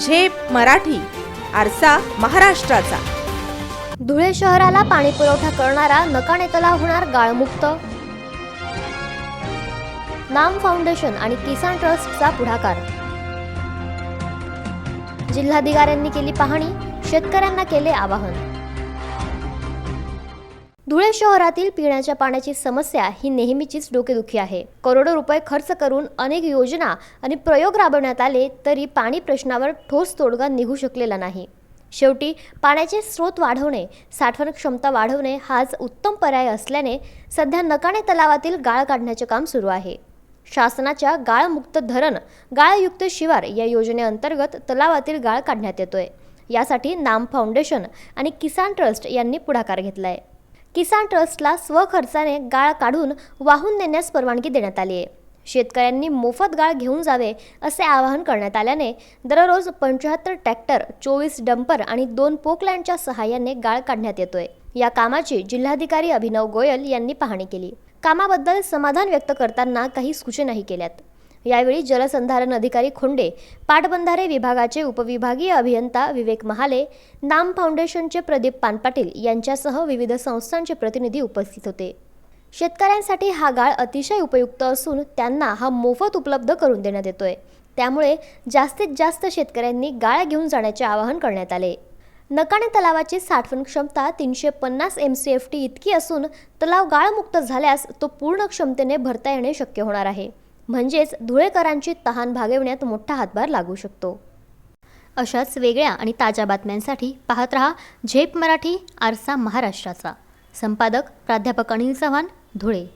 झेप मराठी आरसा महाराष्ट्राचा. धुळे शहराला पाणी पुरवठा करणारा नकाणे तलाव होणार गाळमुक्त. नाम फाउंडेशन आणि किसान ट्रस्टचा पुढाकार. जिल्हाधिकाऱ्यांनी केली पाहणी शेतकऱ्यांना केले आवाहन. धुळे शहरातील पिण्याच्या पाण्याची समस्या ही नेहमीचीच डोकेदुखी आहे. करोडो रुपये खर्च करून अनेक योजना आणि प्रयोग राबवण्यात आले तरी पाणी प्रश्नावर ठोस तोडगा निघू शकलेला नाही. शेवटी पाण्याचे स्रोत वाढवणे साठवण क्षमता वाढवणे हाच उत्तम पर्याय असल्याने सध्या नकाणे तलावातील गाळ काढण्याचे काम सुरू आहे. शासनाच्या गाळमुक्त धरण गाळयुक्त शिवार या योजनेअंतर्गत तलावातील गाळ काढण्यात येतोय. यासाठी नाम फाउंडेशन आणि किसान ट्रस्ट यांनी पुढाकार घेतलाय. किसान ट्रस्टला स्वखर्चाने गाळ काढून वाहून नेण्यास परवानगी देण्यात आली आहे. शेतकऱ्यांनी मोफत गाळ घेऊन जावे असे आवाहन करण्यात आल्याने दररोज पंच्याहत्तर ट्रॅक्टर चोवीस डंपर आणि दोन पोकलँडच्या सहाय्याने गाळ काढण्यात येतोय. या कामाची जिल्हाधिकारी अभिनव गोयल यांनी पाहणी केली. कामाबद्दल समाधान व्यक्त करताना काही सूचनाही केल्यात. यावेळी जलसंधारण अधिकारी खोंडे पाटबंधारे विभागाचे उपविभागीय अभियंता विवेक महाले नाम फाउंडेशनचे प्रदीप पानपाटील यांच्यासह विविध संस्थांचे प्रतिनिधी उपस्थित होते. शेतकऱ्यांसाठी हा गाळ अतिशय उपयुक्त असून त्यांना हा मोफत उपलब्ध करून देण्यात येतोय. त्यामुळे जास्तीत जास्त शेतकऱ्यांनी गाळ घेऊन जाण्याचे आवाहन करण्यात आले. नकाणे तलावाची साठवण क्षमता तीनशे पन्नास एम सी एफ टी इतकी असून तलाव गाळमुक्त झाल्यास तो पूर्ण क्षमतेने भरता येणे शक्य होणार आहे. म्हणजेच धुळेकरांची तहान भागविण्यात मोठा हातभार लागू शकतो. अशाच वेगळ्या आणि ताज्या बातम्यांसाठी पाहत रहा झेप मराठी आरसा महाराष्ट्राचा. संपादक प्राध्यापक अनिल चव्हाण धुळे.